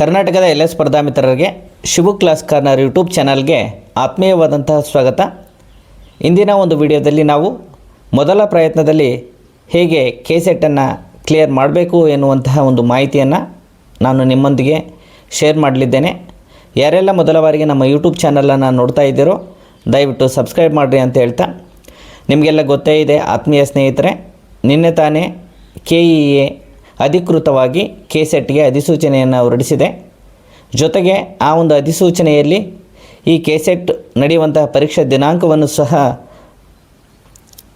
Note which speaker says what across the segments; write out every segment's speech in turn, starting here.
Speaker 1: ಕರ್ನಾಟಕದ ಎಲ್ಲ ಸ್ಪರ್ಧಾ ಮಿತ್ರರಿಗೆ ಶಿವು ಕ್ಲಾಸ್ ಕಾರ್ನರ್ ಯೂಟ್ಯೂಬ್ ಚಾನಲ್ಗೆ ಆತ್ಮೀಯವಾದಂತಹ ಸ್ವಾಗತ. ಇಂದಿನ ಒಂದು ವಿಡಿಯೋದಲ್ಲಿ ನಾವು ಮೊದಲ ಪ್ರಯತ್ನದಲ್ಲಿ ಹೇಗೆ ಕೆ ಸೆಟ್ಟನ್ನು ಕ್ಲಿಯರ್ ಮಾಡಬೇಕು ಎನ್ನುವಂತಹ ಒಂದು ಮಾಹಿತಿಯನ್ನು ನಾನು ನಿಮ್ಮೊಂದಿಗೆ ಶೇರ್ ಮಾಡಲಿದ್ದೇನೆ. ಯಾರೆಲ್ಲ ಮೊದಲ ಬಾರಿಗೆ ನಮ್ಮ ಯೂಟ್ಯೂಬ್ ಚಾನಲನ್ನು ನೋಡ್ತಾ ಇದ್ದೀರೋ, ದಯವಿಟ್ಟು ಸಬ್ಸ್ಕ್ರೈಬ್ ಮಾಡಿರಿ ಅಂತ ಹೇಳ್ತಾ. ನಿಮಗೆಲ್ಲ ಗೊತ್ತೇ ಇದೆ, ಆತ್ಮೀಯ ಸ್ನೇಹಿತರೆ, ನಿನ್ನೆ ತಾನೇ ಕೆ ಇ ಎ ಅಧಿಕೃತವಾಗಿ ಕೆಸೆಟ್ಗೆ ಅಧಿಸೂಚನೆಯನ್ನು ಹೊರಡಿಸಿದೆ. ಜೊತೆಗೆ ಆ ಒಂದು ಅಧಿಸೂಚನೆಯಲ್ಲಿ ಈ ಕೆಸೆಟ್ ನಡೆಯುವಂತಹ ಪರೀಕ್ಷಾ ದಿನಾಂಕವನ್ನು ಸಹ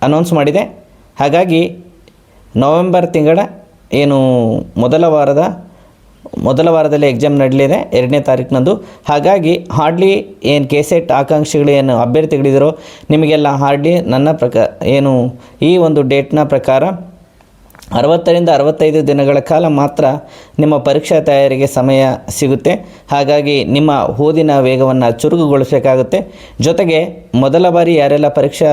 Speaker 1: ಅನೌನ್ಸ್ ಮಾಡಿದೆ. ಹಾಗಾಗಿ ನವೆಂಬರ್ ತಿಂಗಳ ಏನು ಮೊದಲ ವಾರದ, ಮೊದಲ ವಾರದಲ್ಲಿ ಎಕ್ಸಾಮ್ ನಡೆಯಲಿದೆ ಎರಡನೇ ತಾರೀಕಿನಂದು ಹಾಗಾಗಿ ಹಾರ್ಡ್ಲಿ ಏನು ಕೆ ಸೆಟ್ ಆಕಾಂಕ್ಷಿಗಳು ಏನು ಅಭ್ಯರ್ಥಿಗಳಿದಿರೋ ನಿಮಗೆಲ್ಲ ಹಾರ್ಡ್ಲಿ ನನ್ನ ಪ್ರಕಾರ ಏನು ಈ ಒಂದು ಡೇಟ್ನ ಪ್ರಕಾರ ಅರವತ್ತರಿಂದ ಅರವತ್ತೈದು ದಿನಗಳ ಕಾಲ ಮಾತ್ರ ನಿಮ್ಮ ಪರೀಕ್ಷಾ ತಯಾರಿಗೆ ಸಮಯ ಸಿಗುತ್ತೆ. ಹಾಗಾಗಿ ನಿಮ್ಮ ಓದಿನ ವೇಗವನ್ನು ಚುರುಕುಗೊಳಿಸಬೇಕಾಗುತ್ತೆ. ಜೊತೆಗೆ ಮೊದಲ ಬಾರಿ ಯಾರೆಲ್ಲ ಪರೀಕ್ಷಾ,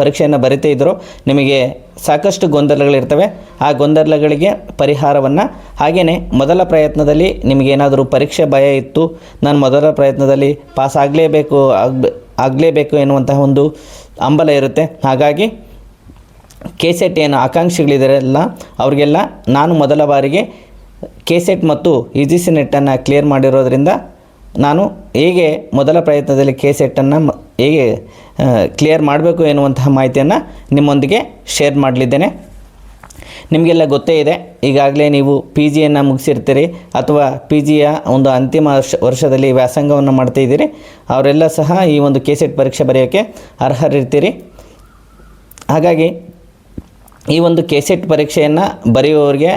Speaker 1: ಪರೀಕ್ಷೆಯನ್ನು ಬರಿತಾ ಇದ್ರೋ ನಿಮಗೆ ಸಾಕಷ್ಟು ಗೊಂದಲಗಳಿರ್ತವೆ. ಆ ಗೊಂದಲಗಳಿಗೆ ಪರಿಹಾರವನ್ನು ಹಾಗೆಯೇ ಮೊದಲ ಪ್ರಯತ್ನದಲ್ಲಿ ನಿಮಗೇನಾದರೂ ಪರೀಕ್ಷೆ ಭಯ ಇತ್ತು, ನಾನು ಮೊದಲ ಪ್ರಯತ್ನದಲ್ಲಿ ಪಾಸ್ ಆಗಲೇಬೇಕು ಆಗ ಆಗಲೇಬೇಕು ಎನ್ನುವಂತಹ ಒಂದು ಹಂಬಲ ಇರುತ್ತೆ. ಹಾಗಾಗಿ ಕೆ ಸೆಟ್ ಏನು ಆಕಾಂಕ್ಷಿಗಳಿದಾರೆಲ್ಲ ಅವರಿಗೆಲ್ಲ ನಾನು ಮೊದಲ ಬಾರಿಗೆ ಕೆ ಸೆಟ್ ಮತ್ತು ಯು ಜಿ ಸಿ ನೆಟ್ಟನ್ನು ಕ್ಲಿಯರ್ ಮಾಡಿರೋದ್ರಿಂದ ನಾನು ಹೇಗೆ ಮೊದಲ ಪ್ರಯತ್ನದಲ್ಲಿ ಕೆ ಸೆಟ್ಟನ್ನು ಹೇಗೆ ಕ್ಲಿಯರ್ ಮಾಡಬೇಕು ಎನ್ನುವಂತಹ ಮಾಹಿತಿಯನ್ನು ನಿಮ್ಮೊಂದಿಗೆ ಶೇರ್ ಮಾಡಲಿದ್ದೇನೆ. ನಿಮಗೆಲ್ಲ ಗೊತ್ತೇ ಇದೆ, ಈಗಾಗಲೇ ನೀವು ಪಿ ಜಿಯನ್ನು ಮುಗಿಸಿರ್ತೀರಿ ಅಥವಾ ಪಿ ಜಿಯ ಒಂದು ಅಂತಿಮ ವರ್ಷ, ವರ್ಷದಲ್ಲಿ ವ್ಯಾಸಂಗವನ್ನು ಮಾಡ್ತಾಯಿದ್ದೀರಿ ಅವರೆಲ್ಲ ಸಹ ಈ ಒಂದು ಕೆ ಸೆಟ್ ಪರೀಕ್ಷೆ ಬರೆಯೋಕ್ಕೆ ಅರ್ಹರಿರ್ತೀರಿ. ಹಾಗಾಗಿ ಈ ಒಂದು ಕೆಸೆಟ್ ಪರೀಕ್ಷೆಯನ್ನು ಬರೆಯುವವರಿಗೆ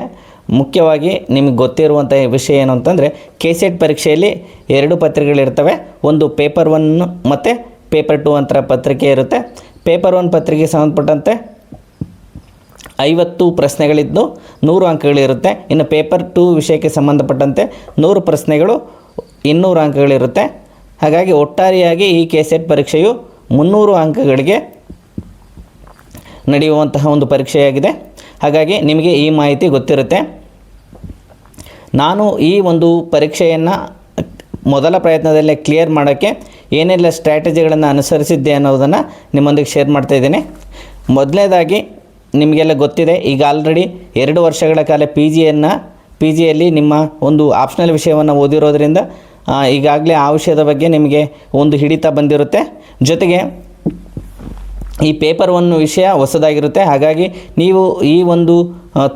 Speaker 1: ಮುಖ್ಯವಾಗಿ ನಿಮಗೆ ಗೊತ್ತಿರುವಂಥ ವಿಷಯ ಏನು ಅಂತಂದರೆ ಕೆಸೆಟ್ ಪರೀಕ್ಷೆಯಲ್ಲಿ ಎರಡು ಪತ್ರಿಕೆಗಳಿರ್ತವೆ. ಒಂದು ಪೇಪರ್ ಒನ್ ಮತ್ತು ಪೇಪರ್ ಟು ಅಂತ ಪತ್ರಿಕೆ ಇರುತ್ತೆ. ಪೇಪರ್ ಒನ್ ಪತ್ರಿಕೆಗೆ ಸಂಬಂಧಪಟ್ಟಂತೆ ಐವತ್ತು ಪ್ರಶ್ನೆಗಳಿದ್ದು ನೂರು ಅಂಕಗಳಿರುತ್ತೆ. ಇನ್ನು ಪೇಪರ್ ಟು ವಿಷಯಕ್ಕೆ ಸಂಬಂಧಪಟ್ಟಂತೆ ನೂರು ಪ್ರಶ್ನೆಗಳು ಇನ್ನೂರು ಅಂಕಗಳಿರುತ್ತೆ. ಹಾಗಾಗಿ ಒಟ್ಟಾರೆಯಾಗಿ ಈ ಕೆಸೆಟ್ ಪರೀಕ್ಷೆಯು ಮುನ್ನೂರು ಅಂಕಗಳಿಗೆ ನಡೆಯುವಂತಹ ಒಂದು ಪರೀಕ್ಷೆಯಾಗಿದೆ. ಹಾಗಾಗಿ ನಿಮಗೆ ಈ ಮಾಹಿತಿ ಗೊತ್ತಿರುತ್ತೆ. ನಾನು ಈ ಒಂದು ಪರೀಕ್ಷೆಯನ್ನು ಮೊದಲ ಪ್ರಯತ್ನದಲ್ಲೇ ಕ್ಲಿಯರ್ ಮಾಡೋಕ್ಕೆ ಏನೆಲ್ಲ ಸ್ಟ್ರಾಟಜಿಗಳನ್ನು ಅನುಸರಿಸಿದ್ದೆ ಅನ್ನೋದನ್ನು ನಿಮ್ಮೊಂದಿಗೆ ಶೇರ್ ಮಾಡ್ತಾ ಇದ್ದೀನಿ. ಮೊದಲನೇದಾಗಿ ನಿಮಗೆಲ್ಲ ಗೊತ್ತಿದೆ, ಈಗ ಆಲ್ರೆಡಿ ಎರಡು ವರ್ಷಗಳ ಕಾಲ ಪಿ ಜಿಯನ್ನು ಪಿ ಜಿಯಲ್ಲಿ ನಿಮ್ಮ ಒಂದು ಆಪ್ಷನಲ್ ವಿಷಯವನ್ನು ಓದಿರೋದ್ರಿಂದ ಈಗಾಗಲೇ ಆ ವಿಷಯದ ಬಗ್ಗೆ ನಿಮಗೆ ಒಂದು ಹಿಡಿತ ಬಂದಿರುತ್ತೆ. ಜೊತೆಗೆ ಈ ಪೇಪರ್ ಒನ್ ವಿಷಯ ಹೊಸದಾಗಿರುತ್ತೆ. ಹಾಗಾಗಿ ನೀವು ಈ ಒಂದು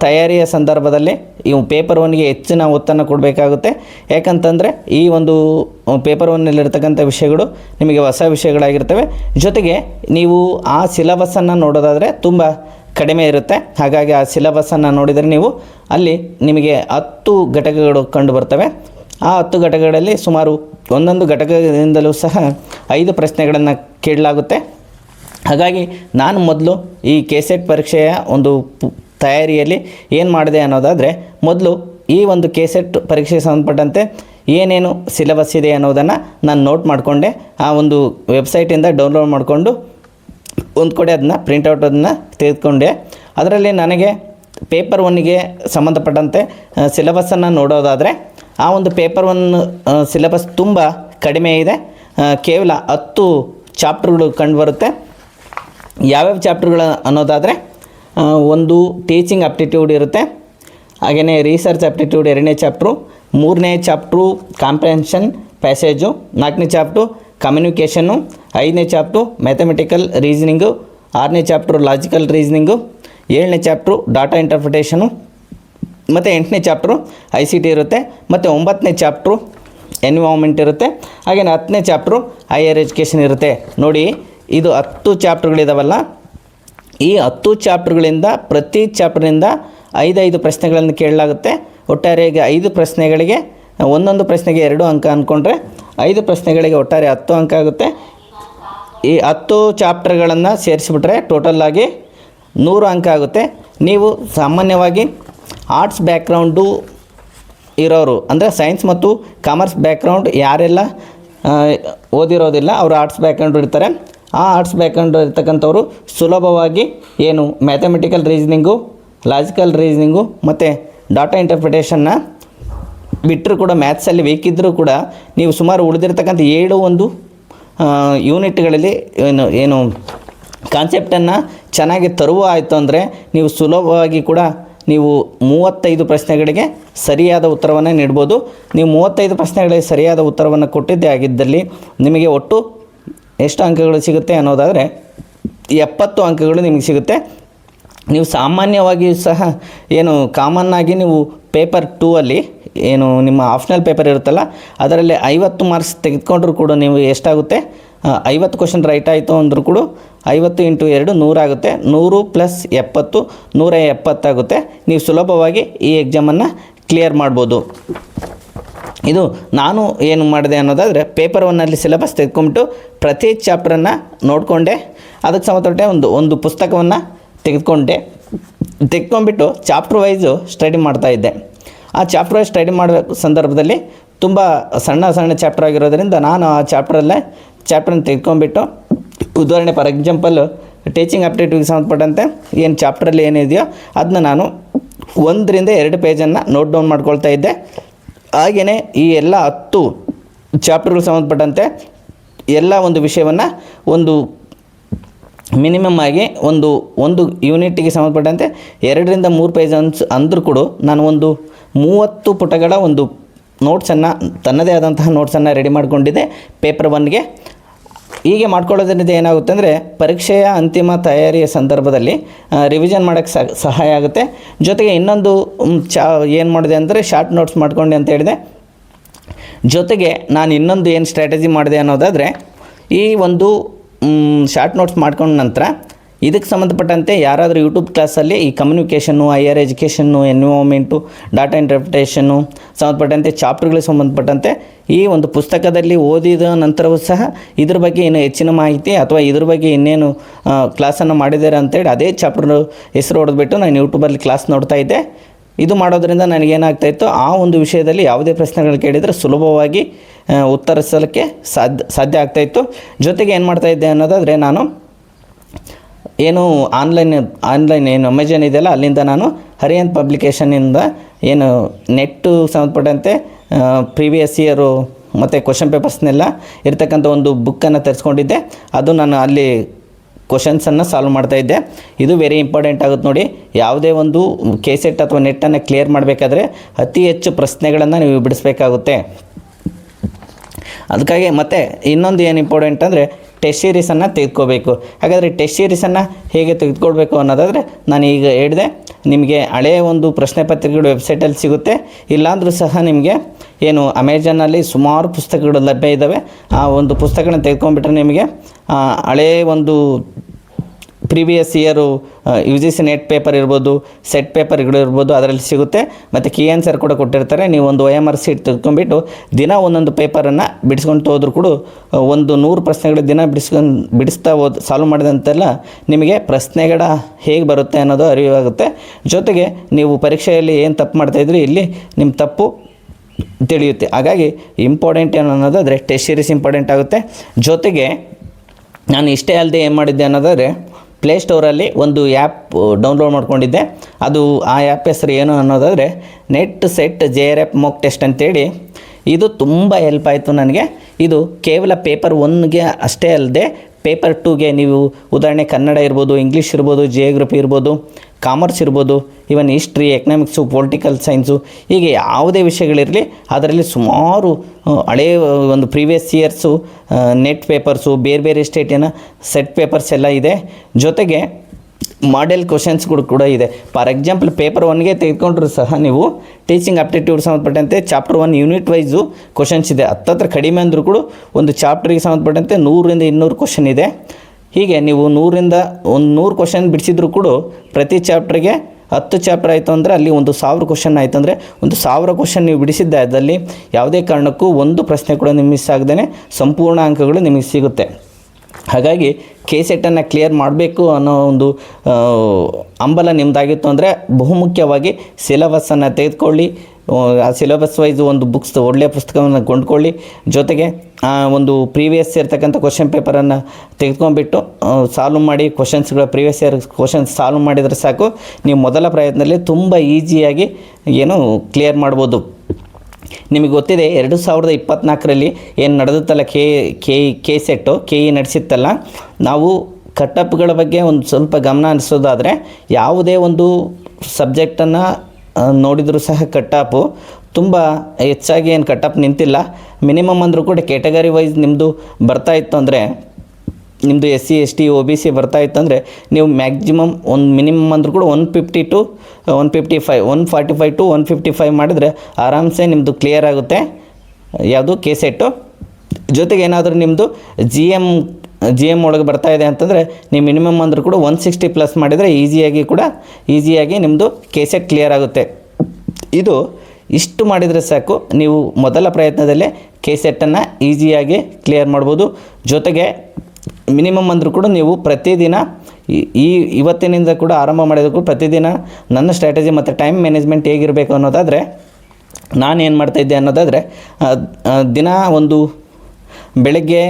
Speaker 1: ತಯಾರಿಯ ಸಂದರ್ಭದಲ್ಲಿ ಈ ಪೇಪರ್ ಒನ್ಗೆ ಹೆಚ್ಚಿನ ಒತ್ತನ್ನು ಕೊಡಬೇಕಾಗುತ್ತೆ. ಯಾಕಂತಂದರೆ ಈ ಒಂದು ಪೇಪರ್ ಒನ್ನಲ್ಲಿರ್ತಕ್ಕಂಥ ವಿಷಯಗಳು ನಿಮಗೆ ಹೊಸ ವಿಷಯಗಳಾಗಿರ್ತವೆ. ಜೊತೆಗೆ ನೀವು ಆ ಸಿಲಬಸ್ಸನ್ನು ನೋಡೋದಾದರೆ ತುಂಬ ಕಡಿಮೆ ಇರುತ್ತೆ. ಹಾಗಾಗಿ ಆ ಸಿಲಬಸ್ಸನ್ನು ನೋಡಿದರೆ ನೀವು ಅಲ್ಲಿ ನಿಮಗೆ ಹತ್ತು ಘಟಕಗಳು ಕಂಡು ಬರ್ತವೆ. ಆ ಹತ್ತು ಘಟಕಗಳಲ್ಲಿ ಸುಮಾರು ಒಂದೊಂದು ಘಟಕದಿಂದಲೂ ಸಹ ಐದು ಪ್ರಶ್ನೆಗಳನ್ನು ಕೇಳಲಾಗುತ್ತೆ. ಹಾಗಾಗಿ ನಾನು ಮೊದಲು ಈ ಕೆ ಸೆಟ್ ಪರೀಕ್ಷೆಯ ಒಂದು ತಯಾರಿಯಲ್ಲಿ ಏನು ಮಾಡಿದೆ ಅನ್ನೋದಾದರೆ, ಮೊದಲು ಈ ಒಂದು ಕೆಸೆಟ್ ಪರೀಕ್ಷೆಗೆ ಸಂಬಂಧಪಟ್ಟಂತೆ ಏನೇನು ಸಿಲೆಬಸ್ ಇದೆ ಅನ್ನೋದನ್ನು ನಾನು ನೋಟ್ ಮಾಡಿಕೊಂಡೆ. ಆ ಒಂದು ವೆಬ್ಸೈಟಿಂದ ಡೌನ್ಲೋಡ್ ಮಾಡಿಕೊಂಡು ಒಂದು ಕಡೆ ಅದನ್ನ ಪ್ರಿಂಟೌಟ್ ಅದನ್ನು ತೆಗೆದುಕೊಂಡೆ. ಅದರಲ್ಲಿ ನನಗೆ ಪೇಪರ್ ಒನ್ನಿಗೆ ಸಂಬಂಧಪಟ್ಟಂತೆ ಸಿಲೆಬಸ್ಸನ್ನು ನೋಡೋದಾದರೆ, ಆ ಒಂದು ಪೇಪರ್ ಒನ್ ಸಿಲೆಬಸ್ ತುಂಬ ಕಡಿಮೆ ಇದೆ. ಕೇವಲ ಹತ್ತು ಚಾಪ್ಟರ್ಗಳು ಕಂಡುಬರುತ್ತೆ ಯಾವ್ಯಾವ ಚಾಪ್ಟರ್ಗಳು ಅನ್ನೋದಾದರೆ ಒಂದು ಟೀಚಿಂಗ್ ಅಪ್ಟಿಟ್ಯೂಡ್ ಇರುತ್ತೆ. ಹಾಗೆಯೇ ರಿಸರ್ಚ್ ಅಪ್ಟಿಟ್ಯೂಡ್ ಎರಡನೇ ಚಾಪ್ಟ್ರು, ಮೂರನೇ ಚಾಪ್ಟ್ರು ಕಾಂಪ್ರೆನ್ಷನ್ ಪ್ಯಾಸೇಜು, ನಾಲ್ಕನೇ ಚಾಪ್ಟು ಕಮ್ಯುನಿಕೇಷನ್ನು, ಐದನೇ ಚಾಪ್ಟ್ರು ಮ್ಯಾಥಮೆಟಿಕಲ್ ರೀಸನಿಂಗು, ಆರನೇ ಚಾಪ್ಟ್ರು ಲಾಜಿಕಲ್ ರೀಸನಿಂಗು, ಏಳನೇ ಚಾಪ್ಟ್ರು ಡಾಟಾ ಇಂಟರ್ಪ್ರಿಟೇಷನು, ಮತ್ತು ಎಂಟನೇ ಚಾಪ್ಟ್ರು ಐ ಸಿ ಟಿ ಇರುತ್ತೆ, ಮತ್ತು ಒಂಬತ್ತನೇ ಚಾಪ್ಟ್ರು ಎನ್ವಿರಾನ್ಮೆಂಟ್ ಇರುತ್ತೆ ಹಾಗೆಯೇ ಹತ್ತನೇ ಚಾಪ್ಟ್ರು ಹೈಯರ್ ಎಜುಕೇಷನ್ ಇರುತ್ತೆ. ನೋಡಿ ಇದು ಹತ್ತು ಚಾಪ್ಟರ್ಗಳಿದಾವಲ್ಲ? ಈ ಹತ್ತು ಚಾಪ್ಟರ್ಗಳಿಂದ ಪ್ರತಿ ಚಾಪ್ಟರ್ನಿಂದ ಐದೈದು ಪ್ರಶ್ನೆಗಳನ್ನು ಕೇಳಲಾಗುತ್ತೆ. ಒಟ್ಟಾರೆಯಾಗಿ ಐದು ಪ್ರಶ್ನೆಗಳಿಗೆ, ಒಂದೊಂದು ಪ್ರಶ್ನೆಗೆ ಎರಡು ಅಂಕ ಅಂದ್ಕೊಂಡ್ರೆ ಐದು ಪ್ರಶ್ನೆಗಳಿಗೆ ಒಟ್ಟಾರೆ ಹತ್ತು ಅಂಕ ಆಗುತ್ತೆ. ಈ ಹತ್ತು ಚಾಪ್ಟರ್ಗಳನ್ನು ಸೇರಿಸಿಬಿಟ್ರೆ ಟೋಟಲ್ಲಾಗಿ ನೂರು ಅಂಕ ಆಗುತ್ತೆ. ನೀವು ಸಾಮಾನ್ಯವಾಗಿ ಆರ್ಟ್ಸ್ ಬ್ಯಾಕ್ಗ್ರೌಂಡು ಇರೋರು, ಅಂದರೆ ಸೈನ್ಸ್ ಮತ್ತು ಕಾಮರ್ಸ್ ಬ್ಯಾಕ್ಗ್ರೌಂಡ್ ಯಾರೆಲ್ಲ ಓದಿರೋದಿಲ್ಲ, ಅವರು ಆರ್ಟ್ಸ್ ಬ್ಯಾಕ್ಗ್ರೌಂಡ್ ಇರ್ತಾರೆ. ಆ ಆರ್ಟ್ಸ್ ಬ್ಯಾಕ್ಗ್ರೌಂಡ್ ಇರ್ತಕ್ಕಂಥವ್ರು ಸುಲಭವಾಗಿ ಏನು ಮ್ಯಾಥಮೆಟಿಕಲ್ ರೀಸನಿಂಗು ಲಾಜಿಕಲ್ ರೀಸನಿಂಗು ಮತ್ತು ಡಾಟಾ ಇಂಟರ್ಪ್ರಿಟೇಷನ್ನ ಬಿಟ್ಟರು ಕೂಡ ಮ್ಯಾಥ್ಸಲ್ಲಿ ಬೇಕಿದ್ದರೂ ಕೂಡ ನೀವು ಸುಮಾರು ಉಳಿದಿರ್ತಕ್ಕಂಥ ಏಳು ಒಂದು ಯೂನಿಟ್ಗಳಲ್ಲಿ ಏನು ಏನು ಕಾನ್ಸೆಪ್ಟನ್ನು ಚೆನ್ನಾಗಿ ತರುವ ಆಯಿತು ಅಂದರೆ ನೀವು ಸುಲಭವಾಗಿ ಕೂಡ ನೀವು ಮೂವತ್ತೈದು ಪ್ರಶ್ನೆಗಳಿಗೆ ಸರಿಯಾದ ಉತ್ತರವನ್ನು ನೀಡ್ಬೋದು. ನೀವು ಮೂವತ್ತೈದು ಪ್ರಶ್ನೆಗಳಿಗೆ ಸರಿಯಾದ ಉತ್ತರವನ್ನು ಕೊಟ್ಟಿದ್ದೇ ಆಗಿದ್ದಲ್ಲಿ ನಿಮಗೆ ಒಟ್ಟು ಎಷ್ಟು ಅಂಕಗಳು ಸಿಗುತ್ತೆ ಅನ್ನೋದಾದರೆ ಎಪ್ಪತ್ತು ಅಂಕಗಳು ನಿಮಗೆ ಸಿಗುತ್ತೆ. ನೀವು ಸಾಮಾನ್ಯವಾಗಿಯೂ ಸಹ ಏನು ಕಾಮನ್ನಾಗಿ ನೀವು ಪೇಪರ್ ಟೂ ಅಲ್ಲಿ ಏನು ನಿಮ್ಮ ಆಪ್ಷನಲ್ ಪೇಪರ್ ಇರುತ್ತಲ್ಲ, ಅದರಲ್ಲಿ ಐವತ್ತು ಮಾರ್ಕ್ಸ್ ತೆಗೆದುಕೊಂಡ್ರೂ ಕೂಡ ನೀವು ಎಷ್ಟಾಗುತ್ತೆ? ಐವತ್ತು ಕ್ವಶನ್ ರೈಟ್ ಆಯಿತು ಅಂದರೂ ಕೂಡ ಐವತ್ತು ಇಂಟು ಎರಡು ನೂರಾಗುತ್ತೆ ನೂರು ಪ್ಲಸ್ ಎಪ್ಪತ್ತು, ನೂರ ಎಪ್ಪತ್ತಾಗುತ್ತೆ. ನೀವು ಸುಲಭವಾಗಿ ಈ ಎಕ್ಸಾಮನ್ನು ಕ್ಲಿಯರ್ ಮಾಡ್ಬೋದು. ಇದು ನಾನು ಏನು ಮಾಡಿದೆ ಅನ್ನೋದಾದರೆ ಪೇಪರ್ ಒನ್ನಲ್ಲಿ ಸಿಲೆಬಸ್ ತೆಗೆದುಕೊಂಬಿಟ್ಟು ಪ್ರತಿ ಚಾಪ್ಟ್ರನ್ನು ನೋಡಿಕೊಂಡೆ. ಅದಕ್ಕೆ ಸಂಬಂಧಪಟ್ಟೆ ಒಂದು ಒಂದು ಪುಸ್ತಕವನ್ನು ತೆಗೆದುಕೊಂಡೆ. ತೆಗೆದುಕೊಂಡ್ಬಿಟ್ಟು ಚಾಪ್ಟರ್ ವೈಸು ಸ್ಟಡಿ ಮಾಡ್ತಾ ಇದ್ದೆ. ಆ ಚಾಪ್ಟರ್ ವೈಸ್ ಸ್ಟಡಿ ಮಾಡಬೇಕು ಸಂದರ್ಭದಲ್ಲಿ ತುಂಬ ಸಣ್ಣ ಸಣ್ಣ ಚಾಪ್ಟರ್ ಆಗಿರೋದರಿಂದ ನಾನು ಆ ಚಾಪ್ಟ್ರಲ್ಲೇ ಚಾಪ್ಟ್ರನ್ನ ತೆಗೆದುಕೊಂಡ್ಬಿಟ್ಟು ಉದಾಹರಣೆ ಫಾರ್ ಎಕ್ಸಾಂಪಲ್ಲು ಟೀಚಿಂಗ್ ಅಪ್ಡೇಟಿಗೆ ಸಂಬಂಧಪಟ್ಟಂತೆ ಏನು ಚಾಪ್ಟ್ರಲ್ಲಿ ಏನಿದೆಯೋ ಅದನ್ನ ನಾನು ಒಂದರಿಂದ ಎರಡು ಪೇಜನ್ನು ನೋಟ್ ಡೌನ್ ಮಾಡ್ಕೊಳ್ತಾ ಇದ್ದೆ. ಹಾಗೆಯೇ ಈ ಎಲ್ಲ ಹತ್ತು ಚಾಪ್ಟರ್ಗಳು ಸಂಬಂಧಪಟ್ಟಂತೆ ಎಲ್ಲ ಒಂದು ವಿಷಯವನ್ನು ಒಂದು ಮಿನಿಮಮ್ ಆಗಿ ಒಂದು ಒಂದು ಯೂನಿಟಿಗೆ ಸಂಬಂಧಪಟ್ಟಂತೆ ಎರಡರಿಂದ ಮೂರು ಪೇಜ್ ಅನ್ಸ್ ಅಂದರೂ ಕೂಡ ನಾನು ಒಂದು ಮೂವತ್ತು ಪುಟಗಳ ಒಂದು ನೋಟ್ಸನ್ನು ತನ್ನದೇ ಆದಂತಹ ನೋಟ್ಸನ್ನು ರೆಡಿ ಮಾಡಿಕೊಂಡಿದ್ದೆ. ಪೇಪರ್ ಒನ್ಗೆ ಹೀಗೆ ಮಾಡ್ಕೊಳ್ಳೋದ್ರಿಂದ ಏನಾಗುತ್ತೆ ಅಂದರೆ ಪರೀಕ್ಷೆಯ ಅಂತಿಮ ತಯಾರಿಯ ಸಂದರ್ಭದಲ್ಲಿ ರಿವಿಷನ್ ಮಾಡೋಕ್ಕೆ ಸಹ ಸಹಾಯ ಆಗುತ್ತೆ. ಜೊತೆಗೆ ಇನ್ನೊಂದು ಚಾ, ಏನು ಮಾಡಿದೆ ಅಂದರೆ ಶಾರ್ಟ್ ನೋಟ್ಸ್ ಮಾಡ್ಕೊಂಡೆ ಅಂತ ಹೇಳಿದೆ. ಜೊತೆಗೆ ನಾನು ಇನ್ನೊಂದು ಏನು ಸ್ಟ್ರಾಟಜಿ ಮಾಡಿದೆ ಅನ್ನೋದಾದರೆ, ಈ ಒಂದು ಶಾರ್ಟ್ ನೋಟ್ಸ್ ಮಾಡ್ಕೊಂಡ ನಂತರ ಇದಕ್ಕೆ ಸಂಬಂಧಪಟ್ಟಂತೆ ಯಾರಾದರೂ ಯೂಟ್ಯೂಬ್ ಕ್ಲಾಸಲ್ಲಿ ಈ communication higher education environment data interpretation ಸಂಬಂಧಪಟ್ಟಂತೆ ಚಾಪ್ಟರ್ಗಳಿಗೆ ಸಂಬಂಧಪಟ್ಟಂತೆ ಈ ಒಂದು ಪುಸ್ತಕದಲ್ಲಿ ಓದಿದ ನಂತರವೂ ಸಹ ಇದ್ರ ಬಗ್ಗೆ ಏನು ಹೆಚ್ಚಿನ ಮಾಹಿತಿ ಅಥವಾ ಇದ್ರ ಬಗ್ಗೆ ಇನ್ನೇನು ಕ್ಲಾಸನ್ನು ಮಾಡಿದ್ದಾರೆ ಅಂತೇಳಿ ಅದೇ ಚಾಪ್ಟರ್ ಹೆಸರು ಹೊಡೆದ್ಬಿಟ್ಟು ನಾನು ಯೂಟ್ಯೂಬಲ್ಲಿ ಕ್ಲಾಸ್ ನೋಡ್ತಾ ಇದ್ದೆ. ಇದು ಮಾಡೋದರಿಂದ ನನಗೇನಾಗ್ತಾ ಇತ್ತು, ಆ ಒಂದು ವಿಷಯದಲ್ಲಿ ಯಾವುದೇ ಪ್ರಶ್ನೆಗಳು ಕೇಳಿದರೆ ಸುಲಭವಾಗಿ ಉತ್ತರಿಸಲಿಕ್ಕೆ ಸಾಧ್ಯ ಸಾಧ್ಯ ಆಗ್ತಾಯಿತ್ತು ಜೊತೆಗೆ ಏನು ಮಾಡ್ತಾಯಿದ್ದೆ ಅನ್ನೋದಾದರೆ ನಾನು ಏನು ಆನ್ಲೈನ್ ಆನ್ಲೈನ್ ಏನು ಅಮೆಜಾನ್ ಇದೆಯಲ್ಲ, ಅಲ್ಲಿಂದ ನಾನು ಹರಿಯನ್ ಪಬ್ಲಿಕೇಶನಿಂದ ಏನು ನೆಟ್ಟು ಸಂಬಂಧಪಟ್ಟಂತೆ ಪ್ರೀವಿಯಸ್ ಇಯರು ಮತ್ತು ಕ್ವಶನ್ ಪೇಪರ್ಸ್ನೆಲ್ಲ ಇರ್ತಕ್ಕಂಥ ಒಂದು ಬುಕ್ಕನ್ನು ತರಿಸ್ಕೊಂಡಿದ್ದೆ. ಅದು ನಾನು ಅಲ್ಲಿ ಕ್ವಶನ್ಸನ್ನು ಸಾಲ್ವ್ ಮಾಡ್ತಾ ಇದ್ದೆ. ಇದು ವೆರಿ ಇಂಪಾರ್ಟೆಂಟ್ ಆಗುತ್ತೆ ನೋಡಿ. ಯಾವುದೇ ಒಂದು ಕೆಸೆಟ್ ಅಥವಾ ನೆಟ್ಟನ್ನು ಕ್ಲಿಯರ್ ಮಾಡಬೇಕಾದ್ರೆ ಅತಿ ಹೆಚ್ಚು ಪ್ರಶ್ನೆಗಳನ್ನು ನೀವು ಬಿಡಿಸ್ಬೇಕಾಗುತ್ತೆ. ಅದಕ್ಕಾಗಿ ಮತ್ತೆ ಇನ್ನೊಂದು ಏನು ಇಂಪಾರ್ಟೆಂಟ್ ಅಂದರೆ ಟೆಸ್ಟ್ ಸೀರೀಸನ್ನು ತೆಗೆದುಕೋಬೇಕು. ಹಾಗಾದರೆ ಟೆಸ್ಟ್ ಸೀರೀಸನ್ನು ಹೇಗೆ ತೆಗೆದುಕೊಳ್ಬೇಕು ಅನ್ನೋದಾದರೆ ನಾನು ಈಗ ಹೇಳಿದೆ, ನಿಮಗೆ ಹಳೆಯ ಒಂದು ಪ್ರಶ್ನೆ ಪತ್ರಿಕೆಗಳು ವೆಬ್ಸೈಟಲ್ಲಿ ಸಿಗುತ್ತೆ. ಇಲ್ಲಾಂದರೂ ಸಹ ನಿಮಗೆ ಏನು ಅಮೆಜಾನಲ್ಲಿ ಸುಮಾರು ಪುಸ್ತಕಗಳು ಲಭ್ಯ ಇದ್ದಾವೆ ಆ ಒಂದು ಪುಸ್ತಕನ ತೆಗೆದುಕೊಂಡ್ಬಿಟ್ರೆ ನಿಮಗೆ ಹಳೆಯ ಒಂದು previous year U G C NET paper ಇರ್ಬೋದು ಸೆಟ್ ಪೇಪರ್ಗಳು ಇರ್ಬೋದು, ಅದರಲ್ಲಿ ಸಿಗುತ್ತೆ. ಮತ್ತು ಕೀ ಆನ್ಸರ್ ಕೂಡ ಕೊಟ್ಟಿರ್ತಾರೆ, ನೀವು ಒಂದು ಒ ಎಂ ಆರ್ ಸೀಟ್ ತೆಗೆದುಕೊಂಡ್ಬಿಟ್ಟು ದಿನ ಒಂದೊಂದು ಪೇಪರನ್ನು ಬಿಡಿಸ್ಕೊಂಡು ಹೋದ್ರು ಕೂಡ ಒಂದು ನೂರು ಪ್ರಶ್ನೆಗಳು ದಿನ ಬಿಡಿಸ್ಕೊಂಡು, ಬಿಡಿಸ್ತಾ ಹೋದ್ ಸಾಲ್ವ್ ಮಾಡಿದಂತೆಲ್ಲ ನಿಮಗೆ ಪ್ರಶ್ನೆಗಳ ಹೇಗೆ ಬರುತ್ತೆ ಅನ್ನೋದು ಅರಿವಾಗುತ್ತೆ. ಜೊತೆಗೆ ನೀವು ಪರೀಕ್ಷೆಯಲ್ಲಿ ಏನು ತಪ್ಪು ಮಾಡ್ತಾಯಿದ್ರಿ ಇಲ್ಲಿ ನಿಮ್ಮ ತಪ್ಪು ತಿಳಿಯುತ್ತೆ. ಹಾಗಾಗಿ ಇಂಪಾರ್ಟೆಂಟ್ ಏನು ಅನ್ನೋದಾದರೆ ಟೆಸ್ಟ್ ಸೀರೀಸ್ ಇಂಪಾರ್ಟೆಂಟ್ ಆಗುತ್ತೆ. ಜೊತೆಗೆ ನಾನು ಇಷ್ಟೇ ಅಲ್ಲದೆ ಏನು ಮಾಡಿದ್ದೆ ಅನ್ನೋದಾದರೆ ಪ್ಲೇಸ್ಟೋರಲ್ಲಿ ಒಂದು ಆ್ಯಪ್ ಡೌನ್ಲೋಡ್ ಮಾಡ್ಕೊಂಡಿದ್ದೆ. ಅದು ಆ ಆ್ಯಪ್ ಹೆಸರು ಏನು ಅನ್ನೋದಾದರೆ NET SET J R F mock test ಅಂತೇಳಿ. ಇದು ತುಂಬ ಹೆಲ್ಪ್ ಆಯಿತು ನನಗೆ. ಇದು ಕೇವಲ ಪೇಪರ್ ಒನ್ಗೆ ಅಷ್ಟೇ ಅಲ್ಲದೆ ಪೇಪರ್ ಟೂಗೆ ನೀವು ಉದಾಹರಣೆ ಕನ್ನಡ ಇರ್ಬೋದು ಇಂಗ್ಲೀಷ್ ಇರ್ಬೋದು ಜಿಯೋಗ್ರಫಿ ಇರ್ಬೋದು ಕಾಮರ್ಸ್ ಇರ್ಬೋದು even history economics political science ಹೀಗೆ ಯಾವುದೇ ವಿಷಯಗಳಿರಲಿ ಅದರಲ್ಲಿ ಸುಮಾರು ಹಳೆಯ ಒಂದು ಪ್ರೀವಿಯಸ್ ಇಯರ್ಸು ನೆಟ್ ಪೇಪರ್ಸು ಬೇರೆ ಬೇರೆ ಸ್ಟೇಟಿನ ಸೆಟ್ ಪೇಪರ್ಸ್ ಎಲ್ಲ ಇದೆ. ಜೊತೆಗೆ ಮಾಡೆಲ್ ಕ್ವಶನ್ಸ್ಗಳು ಕೂಡ ಇದೆ. ಫಾರ್ ಎಕ್ಸಾಂಪಲ್ ಪೇಪರ್ ಒನ್ಗೆ ತೆಗೆದುಕೊಂಡ್ರು ಸಹ ನೀವು ಟೀಚಿಂಗ್ ಅಪ್ಟಿಟ್ಯೂಡ್ ಸಂಬಂಧಪಟ್ಟಂತೆ chapter one unit wise questions ಇದೆ. ಹತ್ತತ್ರ ಕಡಿಮೆ ಅಂದರೂ ಕೂಡ ಒಂದು ಚಾಪ್ಟ್ರಿಗೆ ಸಂಬಂಧಪಟ್ಟಂತೆ ನೂರರಿಂದ ಇನ್ನೂರು ಕ್ವಶನ್ ಇದೆ. ಹೀಗೆ ನೀವು ನೂರಿಂದ ಒಂದು ನೂರು ಕ್ವಶನ್ ಬಿಡಿಸಿದ್ರು ಕೂಡ ಪ್ರತಿ ಚಾಪ್ಟ್ರಿಗೆ ಹತ್ತು ಚಾಪ್ಟರ್ ಆಯಿತು ಅಂದರೆ ಅಲ್ಲಿ ಒಂದು ಸಾವಿರ ಕ್ವಶನ್ ಆಯಿತು ಅಂದರೆ ಒಂದು ಸಾವಿರ ಕ್ವಶನ್ ನೀವು ಬಿಡಿಸಿದ್ದೆ ಅದರಲ್ಲಿ ಯಾವುದೇ ಕಾರಣಕ್ಕೂ ಒಂದು ಪ್ರಶ್ನೆ ಕೂಡ ನಿಮಗೆ ಮಿಸ್ ಆಗದೇ ಸಂಪೂರ್ಣ ಅಂಕಗಳು ನಿಮಗೆ ಸಿಗುತ್ತೆ. ಹಾಗಾಗಿ ಕೆ ಸೆಟ್ಟನ್ನು ಕ್ಲಿಯರ್ ಮಾಡಬೇಕು ಅನ್ನೋ ಒಂದು ಹಂಬಲ ನಿಮ್ಮದಾಗಿತ್ತು ಅಂದರೆ ಬಹುಮುಖ್ಯವಾಗಿ ಸಿಲೆಬಸ್ಸನ್ನು ತೆಗೆದುಕೊಳ್ಳಿ. ಆ, ಆ ಸಿಲೆಬಸ್ ವೈಸ್ ಒಂದು ಬುಕ್ಸ್ ಒಳ್ಳೆಯ ಪುಸ್ತಕವನ್ನು ಕೊಂಡ್ಕೊಳ್ಳಿ. ಜೊತೆಗೆ ಆ ಒಂದು ಪ್ರೀವಿಯಸ್ ಇರ್ತಕ್ಕಂಥ ಕ್ವಶನ್ ಪೇಪರನ್ನು ತೆಗೆದುಕೊಂಡ್ಬಿಟ್ಟು ಸಾಲ್ವ್ ಮಾಡಿ ಕ್ವಶನ್ಸ್ಗಳ ಪ್ರೀವಿಯಸ್ ಇಯರ್ ಕ್ವಶನ್ಸ್ ಸಾಲ್ವ್ ಮಾಡಿದರೆ ಸಾಕು. ನೀವು ಮೊದಲ ಪ್ರಯತ್ನದಲ್ಲಿ ತುಂಬ ಈಸಿಯಾಗಿ ಏನು ಕ್ಲಿಯರ್ ಮಾಡ್ಬೋದು. ನಿಮಗೆ ಗೊತ್ತಿದೆ, ಎರಡು ಸಾವಿರದ ಇಪ್ಪತ್ತ್ನಾಲ್ಕರಲ್ಲಿ ಏನು ನಡೆದಿತ್ತಲ್ಲ, K K K CET, K E ನಡೆಸಿತ್ತಲ್ಲ, ನಾವು ಕಟ್ಟಪ್ಗಳ ಬಗ್ಗೆ ಒಂದು ಸ್ವಲ್ಪ ಗಮನ ಹರಿಸೋದಾದರೆ, ಯಾವುದೇ ಒಂದು ಸಬ್ಜೆಕ್ಟನ್ನು ನೋಡಿದರೂ ಸಹ ಕಟ್ಟಾಪು ತುಂಬ ಹೆಚ್ಚಾಗಿ ಏನು ಕಟ್ಟಪ್ ನಿಂತಿಲ್ಲ, ಮಿನಿಮಮ್ ಅಂದರೂ ಕೂಡ ಕ್ಯಾಟಗರಿ ವೈಸ್ ನಿಮ್ಮದು ಬರ್ತಾ ಇತ್ತು ಅಂದರೆ ನಿಮ್ಮದು S C S T O B C ಬರ್ತಾ ಇತ್ತು ಅಂದರೆ ನೀವು ಮ್ಯಾಕ್ಸಿಮಮ್ ಒಂದು ಮಿನಿಮಮ್ ಅಂದರೂ ಕೂಡ one fifty to one fifty five one forty five to one fifty five ಮಾಡಿದರೆ ಆರಾಮ್ಸೆ ನಿಮ್ಮದು ಕ್ಲಿಯರ್ ಆಗುತ್ತೆ. ಯಾವುದು? ಕೆ ಸೆಟ್ಟು ಜೊತೆಗೆ ಏನಾದರೂ ನಿಮ್ಮದು ಜಿ ಎಂ ಜಿ ಎಂ ಒಳಗೆ ಬರ್ತಾ ಇದೆ ಅಂತಂದರೆ ನೀವು ಮಿನಿಮಮ್ ಅಂದರೂ ಕೂಡ ಒನ್ ಸಿಕ್ಸ್ಟಿ ಪ್ಲಸ್ ಮಾಡಿದರೆ ಈಸಿಯಾಗಿ ಕೂಡ ಈಸಿಯಾಗಿ ನಿಮ್ಮದು ಕೆ ಸೆಟ್ ಕ್ಲಿಯರ್ ಆಗುತ್ತೆ. ಇದು ಇಷ್ಟು ಮಾಡಿದರೆ ಸಾಕು. ನೀವು ಮೊದಲ ಪ್ರಯತ್ನದಲ್ಲೇ ಕೆ ಸೆಟ್ಟನ್ನು ಈಸಿಯಾಗಿ ಕ್ಲಿಯರ್ ಮಾಡ್ಬೋದು. ಜೊತೆಗೆ ಮಿನಿಮಮ್ ಅಂದರೂ ಕೂಡ ನೀವು ಪ್ರತಿದಿನ ಈ- ಇವತ್ತಿನಿಂದ ಕೂಡ ಆರಂಭ ಮಾಡಿದಕ್ಕೂ ಪ್ರತಿದಿನ ನನ್ನ ಸ್ಟ್ರಾಟಜಿ ಮತ್ತು ಟೈಮ್ ಮ್ಯಾನೇಜ್ಮೆಂಟ್ ಹೇಗಿರಬೇಕು ಅನ್ನೋದಾದರೆ ನಾನು ಏನು ಮಾಡ್ತಾಯಿದ್ದೆ ಅನ್ನೋದಾದರೆ ದಿನ ಒಂದು ಬೆಳಗ್ಗೆ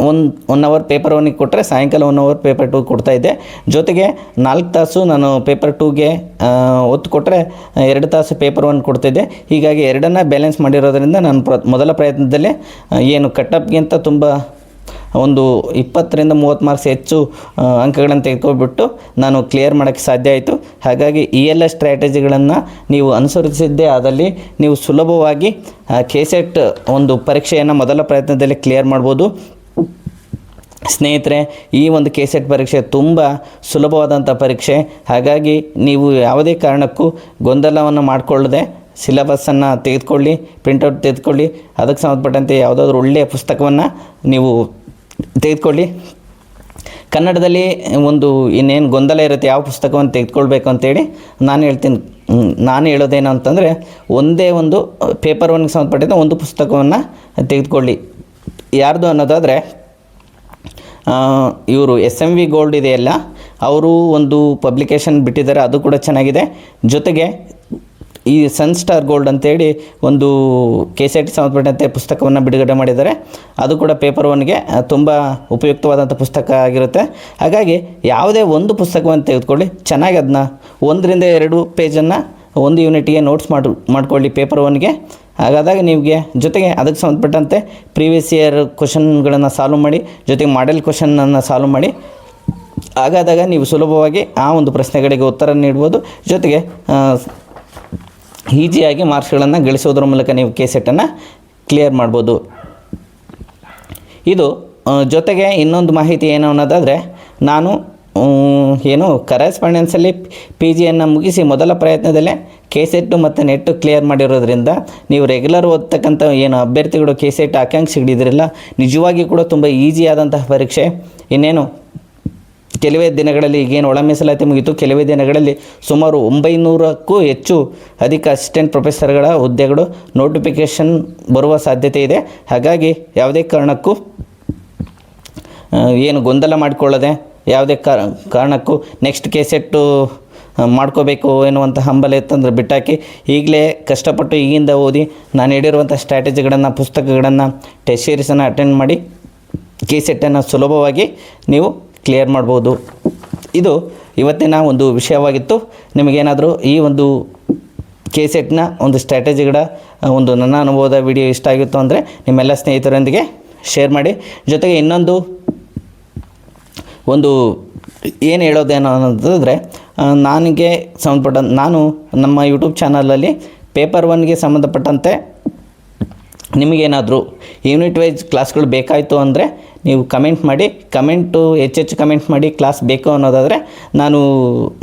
Speaker 1: ಒಂದು ಒನ್ ಅವರ್ ಪೇಪರ್ ಒನ್ಗೆ ಕೊಟ್ಟರೆ ಸಾಯಂಕಾಲ ಒನ್ ಅವರ್ ಪೇಪರ್ ಟೂ ಕೊಡ್ತಾಯಿದ್ದೆ ಜೊತೆಗೆ ನಾಲ್ಕು ತಾಸು ನಾನು ಪೇಪರ್ ಟೂಗೆ ಒತ್ತು ಕೊಟ್ಟರೆ ಎರಡು ತಾಸು ಪೇಪರ್ ಒನ್ ಕೊಡ್ತಿದ್ದೆ ಹೀಗಾಗಿ ಎರಡನ್ನ ಬ್ಯಾಲೆನ್ಸ್ ಮಾಡಿರೋದರಿಂದ ನಾನು ಪ್ರ, ಮೊದಲ ಪ್ರಯತ್ನದಲ್ಲೇ ಏನು ಕಟ್ಟಪ್ಗಿಂತ ತುಂಬ ಒಂದು ಇಪ್ಪತ್ತರಿಂದ ಮೂವತ್ತು ಮಾರ್ಕ್ಸ್ ಹೆಚ್ಚು ಅಂಕಗಳನ್ನು ತೆಗೆದುಕೊಬಿಟ್ಟು ನಾನು ಕ್ಲಿಯರ್ ಮಾಡೋಕ್ಕೆ ಸಾಧ್ಯ ಆಯಿತು. ಹಾಗಾಗಿ ಈ ಎಲ್ಲ ಸ್ಟ್ರಾಟಜಿಗಳನ್ನು ನೀವು ಅನುಸರಿಸಿದ್ದೇ ಆದಲ್ಲಿ ನೀವು ಸುಲಭವಾಗಿ ಕೆ ಸೆಟ್ ಒಂದು ಪರೀಕ್ಷೆಯನ್ನು ಮೊದಲ ಪ್ರಯತ್ನದಲ್ಲಿ ಕ್ಲಿಯರ್ ಮಾಡ್ಬೋದು. ಸ್ನೇಹಿತರೆ, ಈ ಒಂದು ಕೆ ಸೆಟ್ ಪರೀಕ್ಷೆ ತುಂಬ ಸುಲಭವಾದಂಥ ಪರೀಕ್ಷೆ. ಹಾಗಾಗಿ ನೀವು ಯಾವುದೇ ಕಾರಣಕ್ಕೂ ಗೊಂದಲವನ್ನು ಮಾಡಿಕೊಳ್ಳದೆ ಸಿಲೆಬಸ್ಸನ್ನು ತೆಗೆದುಕೊಳ್ಳಿ ಪ್ರಿಂಟೌಟ್ ತೆಗೆದುಕೊಳ್ಳಿ. ಅದಕ್ಕೆ ಸಂಬಂಧಪಟ್ಟಂತೆ ಯಾವುದಾದ್ರೂ ಒಳ್ಳೆಯ ಪುಸ್ತಕವನ್ನು ನೀವು ತೆಗೆದುಕೊಳ್ಳಿ. ಕನ್ನಡದಲ್ಲಿ ಒಂದು ಇನ್ನೇನು ಗೊಂದಲ ಇರುತ್ತೆ, ಯಾವ ಪುಸ್ತಕವನ್ನು ತೆಗೆದುಕೊಳ್ಬೇಕು ಅಂತೇಳಿ ನಾನು ಹೇಳ್ತೀನಿ. ನಾನು ಹೇಳೋದೇನು ಅಂತಂದರೆ ಒಂದೇ ಒಂದು ಪೇಪರ್ ಒನ್ಗೆ ಸಂಬಂಧಪಟ್ಟಿದ್ದ ಒಂದು ಪುಸ್ತಕವನ್ನು ತೆಗೆದುಕೊಳ್ಳಿ. ಯಾರ್ದು ಅನ್ನೋದಾದರೆ ಇವರು ಎಸ್ ಎಂ ವಿ ಗೋಲ್ಡ್ ಇದೆಯಲ್ಲ, ಅವರು ಒಂದು ಪಬ್ಲಿಕೇಶನ್ ಬಿಟ್ಟಿದ್ದಾರೆ, ಅದು ಕೂಡ ಚೆನ್ನಾಗಿದೆ. ಜೊತೆಗೆ ಈ ಸನ್ ಸ್ಟಾರ್ ಗೋಲ್ಡ್ ಅಂತೇಳಿ ಒಂದು ಕೆ ಸಿ ಆರ್ ಟಿ ಸಂಬಂಧಪಟ್ಟಂತೆ ಪುಸ್ತಕವನ್ನು ಬಿಡುಗಡೆ ಮಾಡಿದ್ದಾರೆ. ಅದು ಕೂಡ ಪೇಪರ್ ಒನ್ಗೆ ತುಂಬ ಉಪಯುಕ್ತವಾದಂಥ ಪುಸ್ತಕ ಆಗಿರುತ್ತೆ. ಹಾಗಾಗಿ ಯಾವುದೇ ಒಂದು ಪುಸ್ತಕವನ್ನು ತೆಗೆದುಕೊಳ್ಳಿ, ಚೆನ್ನಾಗಿ ಅದನ್ನ ಒಂದರಿಂದ ಎರಡು ಪೇಜನ್ನು ಒಂದು ಯೂನಿಟಿಗೆ ನೋಟ್ಸ್ ಮಾಡಿ, ಮಾಡ್ಕೊಳ್ಳಿ ಪೇಪರ್ ಒನ್ಗೆ. ಹಾಗಾದಾಗ ನಿಮಗೆ ಜೊತೆಗೆ ಅದಕ್ಕೆ ಸಂಬಂಧಪಟ್ಟಂತೆ ಪ್ರೀವಿಯಸ್ ಇಯರ್ ಕ್ವಶನ್ಗಳನ್ನು ಸಾಲ್ವ್ ಮಾಡಿ, ಜೊತೆಗೆ ಮಾಡೆಲ್ ಕ್ವಶನನ್ನು ಸಾಲ್ವ್ ಮಾಡಿ. ಹಾಗಾದಾಗ ನೀವು ಸುಲಭವಾಗಿ ಆ ಒಂದು ಪ್ರಶ್ನೆಗಳಿಗೆ ಉತ್ತರ ನೀಡ್ಬೋದು. ಜೊತೆಗೆ ಈಸಿಯಾಗಿ ಮಾರ್ಕ್ಸ್ಗಳನ್ನು ಗಳಿಸೋದ್ರ ಮೂಲಕ ನೀವು ಕೆ ಸೆಟ್ಟನ್ನು ಕ್ಲಿಯರ್ ಮಾಡ್ಬೋದು. ಇದು ಜೊತೆಗೆ ಇನ್ನೊಂದು ಮಾಹಿತಿ ಏನು ಅನ್ನೋದಾದರೆ, ನಾನು ಏನು ಕರೆಸ್ಪಾಂಡೆನ್ಸಲ್ಲಿ ಪಿ ಜಿಯನ್ನು ಮುಗಿಸಿ ಮೊದಲ ಪ್ರಯತ್ನದಲ್ಲೇ ಕೆ ಸೆಟ್ಟು ಮತ್ತು ನೆಟ್ಟು ಕ್ಲಿಯರ್ ಮಾಡಿರೋದ್ರಿಂದ ನೀವು ರೆಗ್ಯುಲರ್ ಓದ್ತಕ್ಕಂಥ ಏನು ಅಭ್ಯರ್ಥಿಗಳು ಕೆ ಸೆಟ್ ಆಕಾಂಕ್ಷಿಗಳಿದ್ರಲ್ಲ ನಿಜವಾಗಿ ಕೂಡ ತುಂಬ ಈಸಿಯಾದಂತಹ ಪರೀಕ್ಷೆ. ಇನ್ನೇನು ಕೆಲವೇ ದಿನಗಳಲ್ಲಿ ಈಗೇನು ಒಳ ಮೀಸಲಾತಿ ಮುಗಿತು, ಕೆಲವೇ ದಿನಗಳಲ್ಲಿ ಸುಮಾರು ಒಂಬೈನೂರಕ್ಕೂ ಹೆಚ್ಚು ಅಧಿಕ ಅಸಿಸ್ಟೆಂಟ್ ಪ್ರೊಫೆಸರ್ಗಳ ಹುದ್ದೆಗಳು ನೋಟಿಫಿಕೇಷನ್ ಬರುವ ಸಾಧ್ಯತೆ ಇದೆ. ಹಾಗಾಗಿ ಯಾವುದೇ ಕಾರಣಕ್ಕೂ ಏನು ಗೊಂದಲ ಮಾಡಿಕೊಳ್ಳದೆ ಯಾವುದೇ ಕಾರಣಕ್ಕೂ ನೆಕ್ಸ್ಟ್ ಕೇಸೆಟ್ಟು ಮಾಡ್ಕೋಬೇಕು ಎನ್ನುವಂಥ ಹಂಬಲ ಇತ್ತಂದ್ರೆ ಬಿಟ್ಟಾಕಿ ಈಗಲೇ ಕಷ್ಟಪಟ್ಟು ಈಗಿಂದ ಓದಿ ನಾನು ಹೇಳಿರುವಂಥ ಸ್ಟ್ರಾಟಜಿಗಳನ್ನು ಪುಸ್ತಕಗಳನ್ನು ಟೆಸ್ಟ್ ಸೀರೀಸನ್ನು ಅಟೆಂಡ್ ಮಾಡಿ ಕೆ ಸೆಟ್ಟನ್ನು ಸುಲಭವಾಗಿ ನೀವು ಕ್ಲಿಯರ್ ಮಾಡ್ಬೋದು. ಇದು ಇವತ್ತಿನ ಒಂದು ವಿಷಯವಾಗಿತ್ತು. ನಿಮಗೇನಾದರೂ ಈ ಒಂದು ಕೆ ಸೆಟ್ನ ಒಂದು ಸ್ಟ್ರಾಟಜಿಗಳ ಒಂದು ನನ್ನ ಅನುಭವದ ವಿಡಿಯೋ ಇಷ್ಟ ಆಗಿತ್ತು ಅಂದರೆ ನಿಮ್ಮೆಲ್ಲ ಸ್ನೇಹಿತರೊಂದಿಗೆ ಶೇರ್ ಮಾಡಿ. ಜೊತೆಗೆ ಇನ್ನೊಂದು ಒಂದು ಏನು ಹೇಳೋದೇನೋ ಅನ್ನೋದಾದರೆ ನನಗೆ ಸಂಬಂಧಪಟ್ಟ, ನಾನು ನಮ್ಮ ಯೂಟ್ಯೂಬ್ ಚಾನಲಲ್ಲಿ ಪೇಪರ್ ಒನ್ಗೆ ಸಂಬಂಧಪಟ್ಟಂತೆ ನಿಮಗೇನಾದರೂ ಯೂನಿಟ್ ವೈಸ್ ಕ್ಲಾಸ್ಗಳು ಬೇಕಾಯಿತು ಅಂದರೆ ನೀವು ಕಮೆಂಟ್ ಮಾಡಿ ಕಮೆಂಟು ಹೆಚ್ಚೆಚ್ಚು ಕಮೆಂಟ್ ಮಾಡಿ ಕ್ಲಾಸ್ ಬೇಕು ಅನ್ನೋದಾದರೆ ನಾನು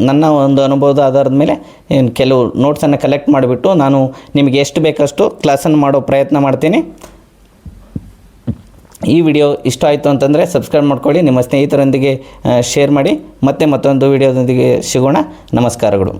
Speaker 1: ನನ್ನ ಒಂದು ಅನುಭವದ ಆಧಾರದ ಮೇಲೆ ಕೆಲವು ನೋಟ್ಸನ್ನು ಕಲೆಕ್ಟ್ ಮಾಡಿಬಿಟ್ಟು ನಾನು ನಿಮಗೆ ಎಷ್ಟು ಬೇಕಷ್ಟು ಕ್ಲಾಸನ್ನು ಮಾಡೋ ಪ್ರಯತ್ನ ಮಾಡ್ತೀನಿ. ಈ ವಿಡಿಯೋ ಇಷ್ಟ ಆಯಿತು ಅಂತಂದರೆ ಸಬ್ಸ್ಕ್ರೈಬ್ ಮಾಡ್ಕೊಳ್ಳಿ, ನಿಮ್ಮ ಸ್ನೇಹಿತರೊಂದಿಗೆ ಶೇರ್ ಮಾಡಿ, ಮತ್ತೆ ಮತ್ತೊಂದು ವಿಡಿಯೋದೊಂದಿಗೆ ಸಿಗೋಣ. ನಮಸ್ಕಾರಗಳು.